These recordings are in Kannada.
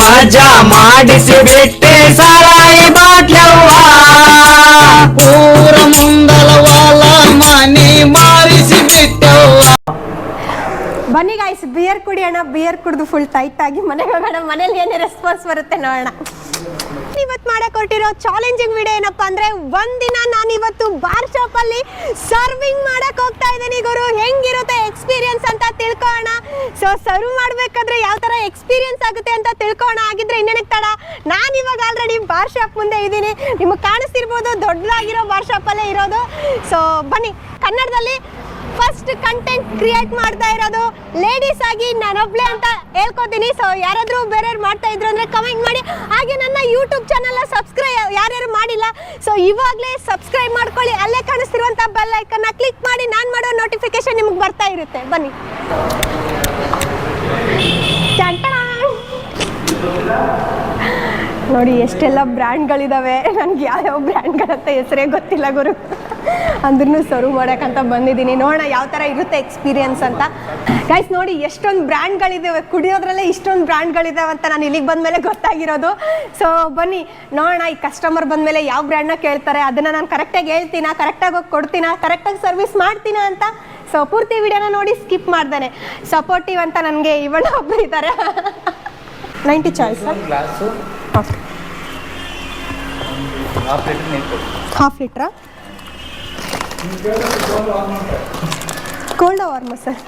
ಮಜಾ ಮಾಡಿಸಿ ಬಿಟ್ಟೆ ಸಾರಾಯಿ ಬಾಟ್ಲವ್ವ. ಊರ ಮುಂದಲವಾಲ ಮನೆ ಮಾರಿಸಿ ಬಿಟ್ಟವ್ವ ಬನ್ನಿ ಗಾಯ್ಸ್ ಬಿಯರ್ ಕುಡಿಯೋಣ ಬಿಯರ್ ಕುಡಿದು ಫುಲ್ ಟೈಟ್ ಆಗಿ ಮನೆಗೆ ಹೋಗೋಣ ಮನೇಲಿ ಏನೇ ರೆಸ್ಪಾನ್ಸ್ ಬರುತ್ತೆ ನೋಡೋಣ. ಇವತ್ತು ಮಾಡಕ್ ಹೊರಟಿರೋ ಚಾಲೆಂಜಿಂಗ್ ವಿಡಿಯೋ ಏನಪ್ಪಾ ಅಂದ್ರೆ ಒಂದಿನ ನಾನು ಇವತ್ತು ಬಾರ್ ಶಾಪ್ ಅಲ್ಲಿ ಸರ್ವಿಂಗ್ ಮಾಡಕ್ ಹೋಗ್ತಾ ಇದ್ದೀನಿ ಗುರು. ಹೆಂಗಿರುತ್ತೆ ಎಕ್ಸ್ಪೀರಿಯನ್ಸ್ ಅಂತ ತಿಳ್ಕೊಳ್ಳೋಣ. ಸೊ ಸರ್ವ್ ಮಾಡ್ಬೇಕಾದ್ರೆ ಯಾವ ತರ ಎಕ್ಸ್ಪೀರಿಯನ್ಸ್ ಆಗುತ್ತೆ ಅಂತ ತಿಳ್ಕೋಣ ಆಗಿದ್ರೆ ಇನ್ನೇನಕ್ಕೆ ತಡ? ನಾನು ಇವಾಗ ಆಲ್ರೆಡಿ ಬಾರ್ ಶಾಪ್ ಮುಂದೆ ಇದ್ದೀನಿ. ನಿಮಗೆ ಕಾಣಿಸ್ತಿರ್ಬೋದು, ದೊಡ್ಡದಾಗಿರೋ ಬಾರ್ ಶಾಪ್ ಅಲ್ಲೇ ಇರೋದು. ಸೊ ಬನ್ನಿ. ಕನ್ನಡದಲ್ಲಿ ಫಸ್ಟ್ ಕಂಟೆಂಟ್ ಕ್ರಿಯೇಟ್ ಮಾಡ್ತಾ ಇರೋದು. ಲೇಡೀಸ್ ಆಗಿ ನಾನೊಬ್ಳೆ ಅಂತ ಹೇಳ್ಕೊತೀನಿ. ಸೊ ಯಾರಾದರೂ ಬೇರೆಯವ್ರು ಮಾಡ್ತಾ ಇದ್ರು ಅಂದ್ರೆ ಕಮೆಂಟ್ ಮಾಡಿ. ಹಾಗೆ ನನ್ನ ಯೂಟ್ಯೂಬ್ ಚಾನಲ್ನ ಸಬ್ಸ್ಕ್ರೈಬ್ ಯಾರ್ಯಾರು ಮಾಡಿಲ್ಲ ಸೊ ಇವಾಗಲೇ ಸಬ್ಸ್ಕ್ರೈಬ್ ಮಾಡ್ಕೊಳ್ಳಿ. ಅಲ್ಲೇ ಕಾಣಿಸ್ತಿರುವಂತ ಬೆಲ್ ಐಕನ್ನ ಕ್ಲಿಕ್ ಮಾಡಿ. ನಾನು ಮಾಡೋ ನೋಟಿಫಿಕೇಶನ್ ನಿಮ್ಗೆ ಬರ್ತಾ ಇರುತ್ತೆ. ಬನ್ನಿ. ನೋಡಿ, ಎಷ್ಟೆಲ್ಲ ಬ್ರ್ಯಾಂಡ್ಗಳಿದಾವೆ ನನಗೆ ಯಾವ್ಯಾವ ಬ್ರ್ಯಾಂಡ್ಗಳಂತ ಹೆಸರೇ ಗೊತ್ತಿಲ್ಲ ಗುರು. ಅಂದ್ರೂ ಸರ್ವ್ ಮಾಡೋಕ್ಕಂತ ಬಂದಿದ್ದೀನಿ. ನೋಡೋಣ ಯಾವ ಥರ ಇರುತ್ತೆ ಎಕ್ಸ್ಪೀರಿಯನ್ಸ್ ಅಂತ. ಗೈಸ್ ನೋಡಿ ಎಷ್ಟೊಂದು ಬ್ರ್ಯಾಂಡ್ಗಳಿದ್ದಾವೆ ಕುಡಿಯೋದ್ರಲ್ಲೇ ಇಷ್ಟೊಂದು ಬ್ರ್ಯಾಂಡ್ಗಳಿದ್ದಾವೆ ಅಂತ ನಾನು ಇಲ್ಲಿಗೆ ಬಂದಮೇಲೆ ಗೊತ್ತಾಗಿರೋದು. ಸೊ ಬನ್ನಿ ನೋಡೋಣ ಈ ಕಸ್ಟಮರ್ ಬಂದಮೇಲೆ ಯಾವ ಬ್ರ್ಯಾಂಡ್ನ ಕೇಳ್ತಾರೆ. ಅದನ್ನು ನಾನು ಕರೆಕ್ಟಾಗಿ ಹೇಳ್ತೀನ ಕರೆಕ್ಟಾಗಿ ಹೋಗಿ ಕೊಡ್ತೀನ ಕರೆಕ್ಟಾಗಿ ಸರ್ವಿಸ್ ಮಾಡ್ತೀನ ಅಂತ. ಸೊ ಪೂರ್ತಿ ವಿಡಿಯೋನ ನೋಡಿ ಸ್ಕಿಪ್ ಮಾಡ್ದೇನೆ. ಸಪೋರ್ಟಿವ್ ಅಂತ ನನಗೆ ಇವಣ್ಣ ಒಬ್ಬರು ಇದ್ದಾರೆ ninety choice half litre cold ವಾರ್ಮ sir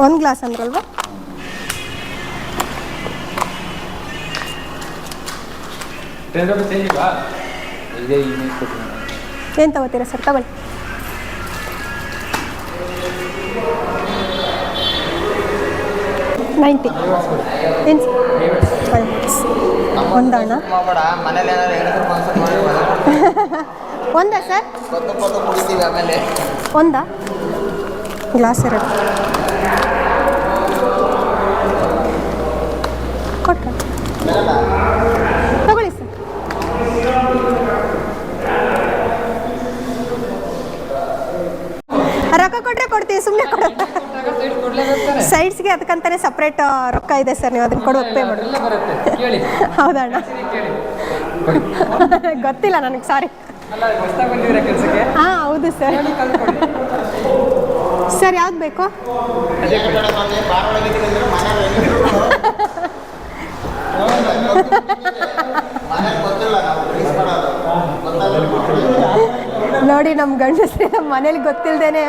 ಒಂದು ಗ್ಲಾಸ್ ಅಂದ್ರಲ್ವಾ ಏನು ತಗೋತೀರಾ ಸರ್ ತಗೊಳ್ಳಿ. ನೈಂಟಿ ಏನು ಫೈವ್ ಒಂದಣ್ಣ ಒಂದಾ ಸರ್? ಕುಡಿತೀವಿ ಆಮೇಲೆ. ಒಂದಾ? ಗ್ಲಾಸ್ ಎರಡು. ಕೊಟ್ಟ ತಗೊಳ್ಳಿ ಸರ್. ರೊಕ್ಕ ಕೊಟ್ಟರೆ ಕೊಡ್ತೀವಿ ಸುಮ್ಮನೆ ಕೊಡ ಸೈಡ್ಸ್ಗೆ ಅದಕ್ಕಂತಾನೆ ಸಪ್ರೇಟ್ ರೊಕ್ಕ ಇದೆ ಸರ್ ನೀವು ಅದನ್ನ ಕೊಡೋದು ಪೇ ಮಾಡಿ. ಹೌದಣ್ಣ. ಗೊತ್ತಿಲ್ಲ ನನಗೆ ಸಾರಿ ಹಾಂ ಹೌದು ಸರ್. ಸರ್ ಯಾವ್ದು ಬೇಕು? ಅದೇ ಕೊಡಿ ನೋಡಿ ನಮ್ಮ ಗಂಡಸ್ರಿ ನಮ್ಮ ಮನೇಲಿ ಗೊತ್ತಿಲ್ಲದೇನೆ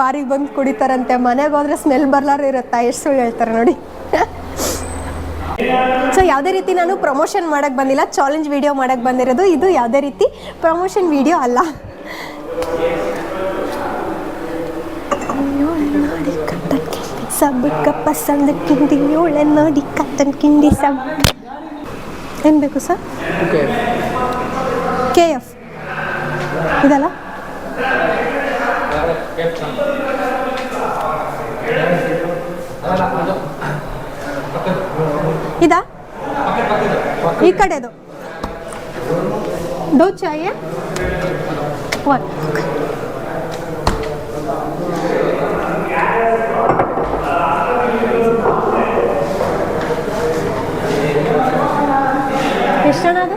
ಬಾರಿಗೆ ಬಂದು ಕುಡಿತಾರಂತೆ. ಮನೆಗೆ ಹೋದ್ರೆ ಸ್ಮೆಲ್ ಬರ್ಲಾರ ಇರುತ್ತಾ? ಎಷ್ಟು ಸುಳ್ಳು ಹೇಳ್ತಾರೆ ನೋಡಿ. ಸೊ ಯಾವುದೇ ರೀತಿ ನಾನು ಪ್ರಮೋಷನ್ ಮಾಡಕ್ಕೆ ಬಂದಿಲ್ಲ ಚಾಲೆಂಜ್ ವಿಡಿಯೋ ಮಾಡಕ್ಕೆ ಬಂದಿರೋದು ಇದು ಯಾವುದೇ ರೀತಿ ಪ್ರಮೋಷನ್ ವಿಡಿಯೋ ಅಲ್ಲ. ಸಬ್ಬಕ್ಕ ಪಸಂದ್ ಕಿಂಡಿ ಏಳೆ ನೋಡಿ ಕತ್ತನ್ ಕಿಂಡಿ ಸಬ್ ಏನು ಬೇಕು ಸರ್ ಕೆ ಎಫ್ ಇದಲ್ಲ? ಇದಾ? ಈ ಕಡೆದು. ದೋ ಚಾಯೆ ಒನ್. ಎಷ್ಟು ಜನ ಅದು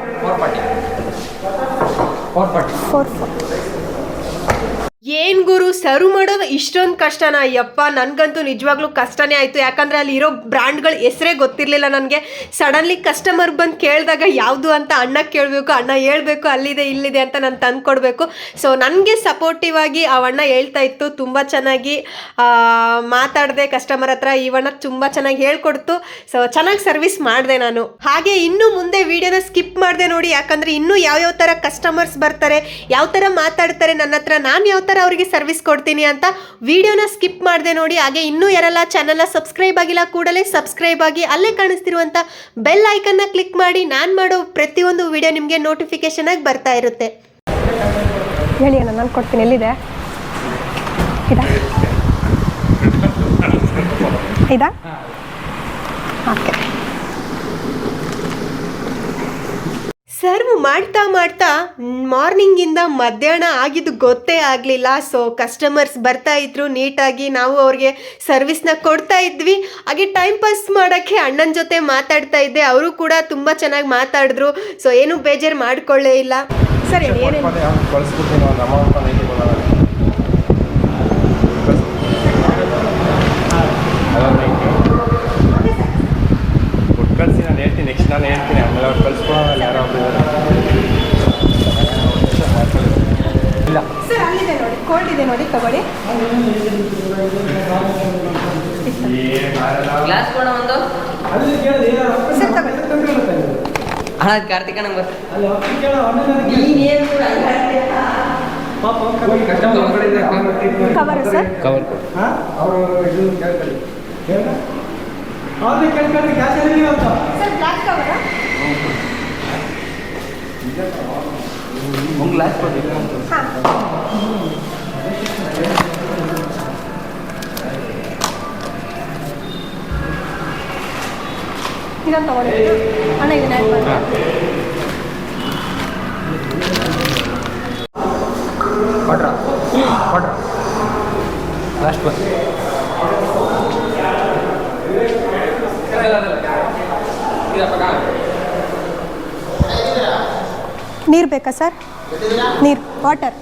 ಫೋರ್ ಫೋರ್ ಫೋರ್ ಸರ್ವ್ ಮಾಡೋದು ಇಷ್ಟೊಂದು ಕಷ್ಟನಾ? ಯಪ್ಪ, ನನಗಂತೂ ನಿಜವಾಗ್ಲೂ ಕಷ್ಟನೇ ಆಯಿತು. ಯಾಕಂದರೆ ಅಲ್ಲಿರೋ ಬ್ರ್ಯಾಂಡ್ಗಳ ಹೆಸರೇ ಗೊತ್ತಿರಲಿಲ್ಲ ನನಗೆ. ಸಡನ್ಲಿ ಕಸ್ಟಮರ್ ಬಂದು ಕೇಳಿದಾಗ ಯಾವುದು ಅಂತ ಅಣ್ಣ ಕೇಳಬೇಕು, ಅಣ್ಣ ಹೇಳಬೇಕು, ಅಲ್ಲಿದೆ, ಇಲ್ಲಿದೆ ಅಂತ ನಾನು ತಂದು ಕೊಡಬೇಕು ಸೊ ನನಗೆ ಸಪೋರ್ಟಿವ್ ಆಗಿ ಆ ಅಣ್ಣ ಹೇಳ್ತಾ ಇತ್ತು, ತುಂಬ ಚೆನ್ನಾಗಿ ಮಾತಾಡಿದೆ ಕಸ್ಟಮರ್ ಹತ್ರ. ಇವಣ್ಣ ತುಂಬ ಚೆನ್ನಾಗಿ ಹೇಳ್ಕೊಡ್ತು. ಸೊ ಚೆನ್ನಾಗಿ ಸರ್ವಿಸ್ ಮಾಡಿದೆ ನಾನು. ಹಾಗೆ ಇನ್ನು ಮುಂದೆ ವಿಡಿಯೋನ ಸ್ಕಿಪ್ ಮಾಡಿದೆ ನೋಡಿ. ಯಾಕಂದರೆ ಇನ್ನೂ ಯಾವ್ಯಾವ ಥರ ಕಸ್ಟಮರ್ಸ್ ಬರ್ತಾರೆ, ಯಾವ ಥರ ಮಾತಾಡ್ತಾರೆ ನನ್ನ ಹತ್ರ ನಾನು ಯಾವ ಥರ ಅವರಿಗೆ ಸರ್ವಿಸ್ ಕೊಡ್ತೀನಿ ಅಂತ ವಿಡಿಯೋನ ಸ್ಕಿಪ್ ಮಾಡಿದೆ ನೋಡಿ. ಹಾಗೆ ಇನ್ನೂ ಯಾರೆಲ್ಲ ಚಾನಲ್ನ ಸಬ್ಸ್ಕ್ರೈಬ್ ಆಗಿಲ್ಲ ಕೂಡಲೇ ಸಬ್ಸ್ಕ್ರೈಬ್ ಆಗಿ ಅಲ್ಲೇ ಕಾಣಿಸ್ತಿರುವಂಥ ಬೆಲ್ ಐಕನ್ನ ಕ್ಲಿಕ್ ಮಾಡಿ. ನಾನು ಮಾಡೋ ಪ್ರತಿಯೊಂದು ವಿಡಿಯೋ ನಿಮಗೆ ನೋಟಿಫಿಕೇಶನ್ ಆಗಿ ಬರ್ತಾ ಇರುತ್ತೆ. ಹೇಳಿ ಅಣ್ಣ, ನಾನು ಕೊಡ್ತೀನಿ. ಎಲ್ಲಿದೆ? ಇದಾ? ಇದಾ? ಓಕೆ. ಸರ್ವ್ ಮಾಡ್ತಾ ಮಾಡ್ತಾ ಮಾರ್ನಿಂಗಿಂದ ಮಧ್ಯಾಹ್ನ ಆಗಿದ್ದು ಗೊತ್ತೇ ಆಗಲಿಲ್ಲ. ಸೊ ಕಸ್ಟಮರ್ಸ್ ಬರ್ತಾ ಇದ್ರು. ನೀಟಾಗಿ ನಾವು ಅವ್ರಿಗೆ ಸರ್ವಿಸ್ನ ಕೊಡ್ತಾ ಇದ್ವಿ. ಹಾಗೆ ಟೈಮ್ ಪಾಸ್ ಮಾಡೋಕ್ಕೆ ಅಣ್ಣನ ಜೊತೆ ಮಾತಾಡ್ತಾ ಇದ್ದೆ. ಅವರು ಕೂಡ ತುಂಬ ಚೆನ್ನಾಗಿ ಮಾತಾಡಿದ್ರು. ಸೊ ಏನು ಬೇಜಾರು ಮಾಡ್ಕೊಳ್ಳೇ ಇಲ್ಲ. ಸರಿ ಹೇಳ್ತೀನಿ. ನೆಕ್ಸ್ಟ್ ನಾನು ಹೇಳ್ತೀನಿ. ಆಮೇಲೆ ಅವ್ರು ಯಾರೋ ಒಬ್ರು ಇಲ್ಲ ಸರ್ ಅಲ್ಲಿದೆ ನೋಡಿ ಕೋಲ್ಡ್ ಇದೆ ನೋಡಿ ತಗೊಳ್ಳಿ. ಗ್ಲಾಸ್ ಕೊಡ ಒಂದು. ಸರ್ ತಗೊಳ್ಳಿ. ಅಣ್ಣ ಕಾರ್ತಿಕ ನಂಗೆ ಕವರ್ ಸರ್? ಕವರ್ ಕೊಡು. ಸರ್ ಬ್ಲ್ಯಾಕ್ ಕವರಾ ಒಂದು ಗ್ಲಾಸ್ ಕೊಡಿ. ಇದನ್ನು ತಗೊಳ್ಳಿ ಅಣ್ಣ ಇದನ್ನ ಆ್ಯಡ್ ಮಾಡಿ ಕೊಡ್ರ ಕೊಡ್ರ ಲಾಸ್ಟ್ ಬಸ್ ನೀರು ಬೇಕಾ ಸರ್ ನೀರು ವಾಟರ್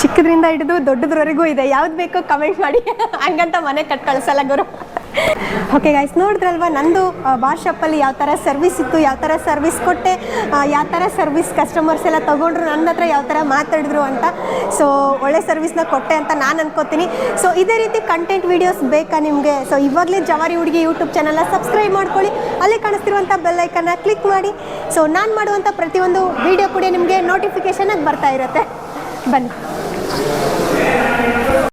ಚಿಕ್ಕದ್ರಿಂದ ಹಿಡಿದು ದೊಡ್ಡದ್ರವರೆಗೂ ಇದೆ. ಯಾವ್ದು ಬೇಕೋ ಕಮೆಂಟ್ ಮಾಡಿ. ಹಂಗಂತ ಮನೆ ಕಟ್ ಕಳ್ಸಲ್ಲ ಗುರು. ಓಕೆ ಗೈಸ್ ನೋಡಿದ್ರಲ್ವ? ನಂದು ಬಾರ್ ಶಾಪಲ್ಲಿ ಯಾವ ಥರ ಸರ್ವಿಸ್ ಇತ್ತು, ಯಾವ ಥರ ಸರ್ವಿಸ್ ಕೊಟ್ಟೆ ಯಾವ ಥರ ಸರ್ವಿಸ್ ಕಸ್ಟಮರ್ಸ್ ಎಲ್ಲ ತೊಗೊಂಡ್ರು, ನನ್ನ ಹತ್ರ ಯಾವ ಥರ ಮಾತಾಡಿದ್ರು ಅಂತ. ಸೊ ಒಳ್ಳೆ ಸರ್ವಿಸ್ನ ಕೊಟ್ಟೆ ಅಂತ ನಾನು ಅನ್ಕೋತೀನಿ. ಸೊ ಇದೇ ರೀತಿ ಕಂಟೆಂಟ್ ವೀಡಿಯೋಸ್ ಬೇಕಾ ನಿಮಗೆ? ಸೊ ಇವಾಗಲೇ ಜವಾರಿ ಹುಡುಗಿ ಯೂಟ್ಯೂಬ್ ಚಾನಲ್ನ ಸಬ್ಸ್ಕ್ರೈಬ್ ಮಾಡ್ಕೊಳ್ಳಿ. ಅಲ್ಲಿ ಕಾಣಿಸ್ತಿರುವಂಥ ಬೆಲ್ಲೈಕನ್ನ ಕ್ಲಿಕ್ ಮಾಡಿ. ಸೊ ನಾನು ಮಾಡುವಂಥ ಪ್ರತಿಯೊಂದು ವೀಡಿಯೋ ಕೂಡ ನಿಮಗೆ ನೋಟಿಫಿಕೇಷನಾಗಿ ಬರ್ತಾ ಇರುತ್ತೆ. ಬನ್ನಿ.